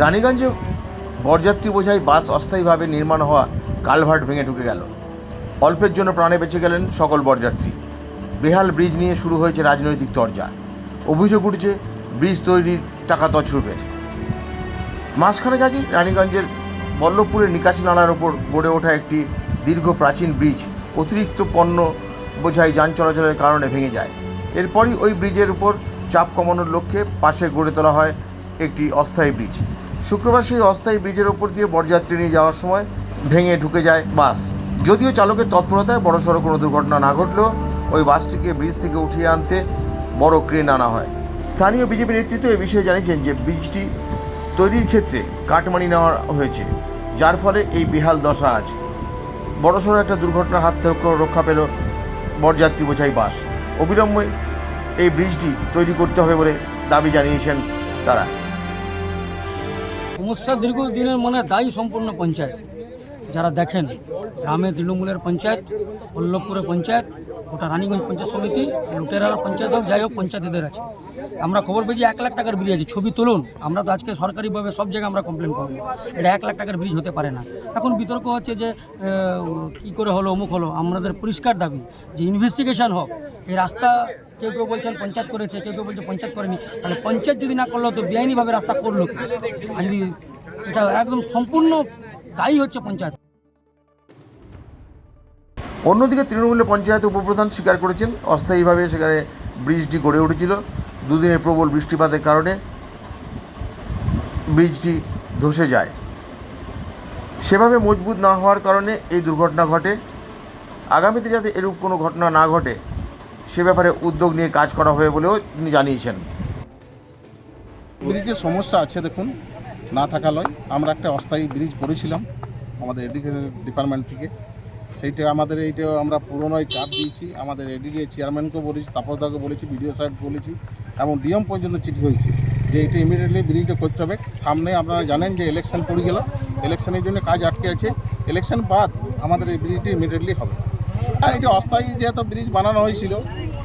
রানীগঞ্জে বরযাত্রী বোঝাই বাস অস্থায়ীভাবে নির্মাণ হওয়া কালভার্ট ভেঙে ঢুকে গেল। অল্পের জন্য প্রাণে বেঁচে গেলেন সকল বরযাত্রী। বেহাল ব্রিজ নিয়ে শুরু হয়েছে রাজনৈতিক তরজা। অভিযোগ উঠেছে, ব্রিজ তৈরির টাকা তছরূপের। মাসখানেক আগে রানীগঞ্জের বল্লভপুরের নিকাশি নালার ওপর গড়ে ওঠা একটি দীর্ঘ প্রাচীন ব্রিজ অতিরিক্ত পণ্য বোঝাই যান চলাচলের কারণে ভেঙে যায়। এরপরই ওই ব্রিজের উপর চাপ কমানোর লক্ষ্যে পাশে গড়ে তোলা হয় একটি অস্থায়ী ব্রিজ। শুক্রবার সেই অস্থায়ী ব্রিজের ওপর দিয়ে বরযাত্রী নিয়ে যাওয়ার সময় ভেঙে ঢুকে যায় বাস। যদিও চালকের তৎপরতায় বড়সড় কোনো দুর্ঘটনা না ঘটলেও ওই বাসটিকে ব্রিজ থেকে উঠিয়ে আনতে বড় ক্রেন আনা হয়। স্থানীয় বিজেপি নেতৃত্ব এ বিষয়ে জানিয়েছেন যে ব্রিজটি তৈরির ক্ষেত্রে কাটমানি নেওয়া হয়েছে, যার ফলে এই বেহাল দশা আজ। বড়সড় একটা দুর্ঘটনার হাত থেকে রক্ষা পেল বরযাত্রী বোঝাই বাস। অবিলম্বে এই ব্রিজটি তৈরি করতে হবে বলে দাবি জানিয়েছেন তারা। সমস্যা দীর্ঘদিনের মানে দায়ী সম্পূর্ণ পঞ্চায়েত। যারা দেখেন, গ্রামে তৃণমূলের পঞ্চায়েত বল্লভপুরের পঞ্চায়েত ওটা রানীগঞ্জ পঞ্চায়েত সমিতি, লুটেরার পঞ্চায়েত হোক, যাই হোক, পঞ্চায়েত এদের আছে। আমরা খবর পেয়েছি, এক লাখ টাকার ব্রিজ আছে। ছবি তুলুন, আমরা তো আজকে সরকারিভাবে সব জায়গায় আমরা কমপ্লেন করব। এটা এক লাখ টাকার ব্রিজ হতে পারে না। এখন বিতর্ক হচ্ছে যে কী করে হলো, অমুক হলো, আমাদের পরিষ্কার দাবি যে ইনভেস্টিগেশন হোক। এই রাস্তা কেউ কেউ বলছেন পঞ্চায়েত করেছে, কেউ কেউ বলছে পঞ্চায়েত করেনি। তাহলে পঞ্চায়েত যদি না করল, তো বেআইনিভাবে রাস্তা করল আর যদি এটা একদম সম্পূর্ণ দায়ী হচ্ছে পঞ্চায়েত। অন্যদিকে তৃণমূলের পঞ্চায়েত উপপ্রধান স্বীকার করেছেন অস্থায়ীভাবে সেখানে ব্রিজটি গড়ে উঠেছিল। দুদিনের প্রবল বৃষ্টিপাতের কারণে ব্রিজটি ধসে যায়। সেভাবে মজবুত না হওয়ার কারণে এই দুর্ঘটনা ঘটে। আগামীতে যাতে এরূপ কোনো ঘটনা না ঘটে সে ব্যাপারে উদ্যোগ নিয়ে কাজ করা হবে বলেও তিনি জানিয়েছেন। ব্রিজের সমস্যা আছে দেখুন না থাকা লয়। আমরা একটা অস্থায়ী ব্রিজ করেছিলাম আমাদের এডুকেশন ডিপার্টমেন্ট থেকে। সেইটা আমাদের এইটা আমরা পুরোনোই চাপ দিয়েছি। আমাদের এডিডি চেয়ারম্যানকেও বলেছি তাপসদাকে বলেছি, বিডিও সাহেব বলেছি এবং ডিএম পর্যন্ত চিঠি হয়েছে যে এটা ইমিডিয়েটলি ব্রিজটা করতে হবে। সামনে আপনারা জানেন যে ইলেকশন পড়ে গেল। ইলেকশনের জন্য কাজ আটকে আছে। ইলেকশন বাদ আমাদের এই ব্রিজটি ইমিডিয়েটলি হবে। হ্যাঁ এটা অস্থায়ী যেহেতু ব্রিজ বানানো হয়েছিল,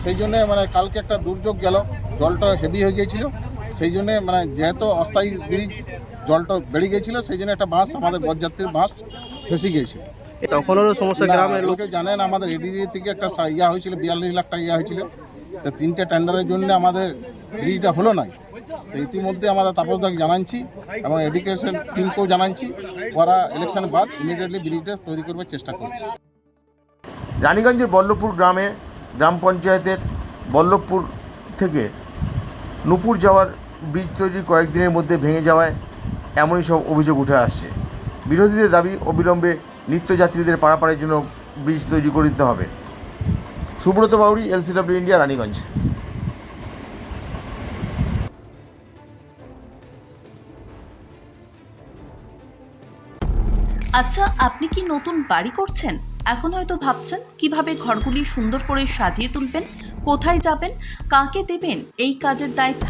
সেই জন্যে মানে কালকে একটা দুর্যোগ গেল। জলটা হেভি হয়ে গিয়েছিল। সেই জন্যে মানে যেহেতু অস্থায়ী ব্রিজ জলটা বেড়ে গিয়েছিল সেই জন্য একটা বাস আমাদের বরযাত্রীর বাস ফেসে গিয়েছিল। তখনও সমস্যা গ্রামের লোক জানেন আমাদের এডিডি থেকে একটা ইয়া হয়েছিল বিয়াল্লিশ লাখ টাকা ইয়া হয়েছিল। তো তিনটে টেন্ডারের জন্য আমাদের ব্রিজটা হলো নাই। তো ইতিমধ্যে আমরা তাপসদাকে জানাচ্ছি এবং এডুকেশন টিমকেও জানাচ্ছি ওরা ইলেকশন বাদ ইমিডিয়েটলি ব্রিজটা তৈরি করবার চেষ্টা করছে। রানীগঞ্জের বল্লভপুর গ্রামে গ্রাম পঞ্চায়েতের বল্লভপুর থেকে নুপুর যাওয়ার ব্রিজ তৈরির কয়েকদিনের মধ্যে ভেঙে যাওয়ায় এমনই সব অভিযোগ উঠে আসছে। বিরোধীদের দাবি অবিলম্বে নিত্যযাত্রীদের পারাপারের জন্য ব্রিজ তৈরি করে দিতে হবে। Subrata Bauri LCW India, Raniganj. আচ্ছা আপনি কি নতুন বাড়ি করছেন? এখন হয়তো ভাবছেন, কীভাবে ঘরগুলি সুন্দর করে সাজিয়ে তুলবেন, কোথায় যাবেন, কাকে দেবেন, এই কাজের দায়িত্ব?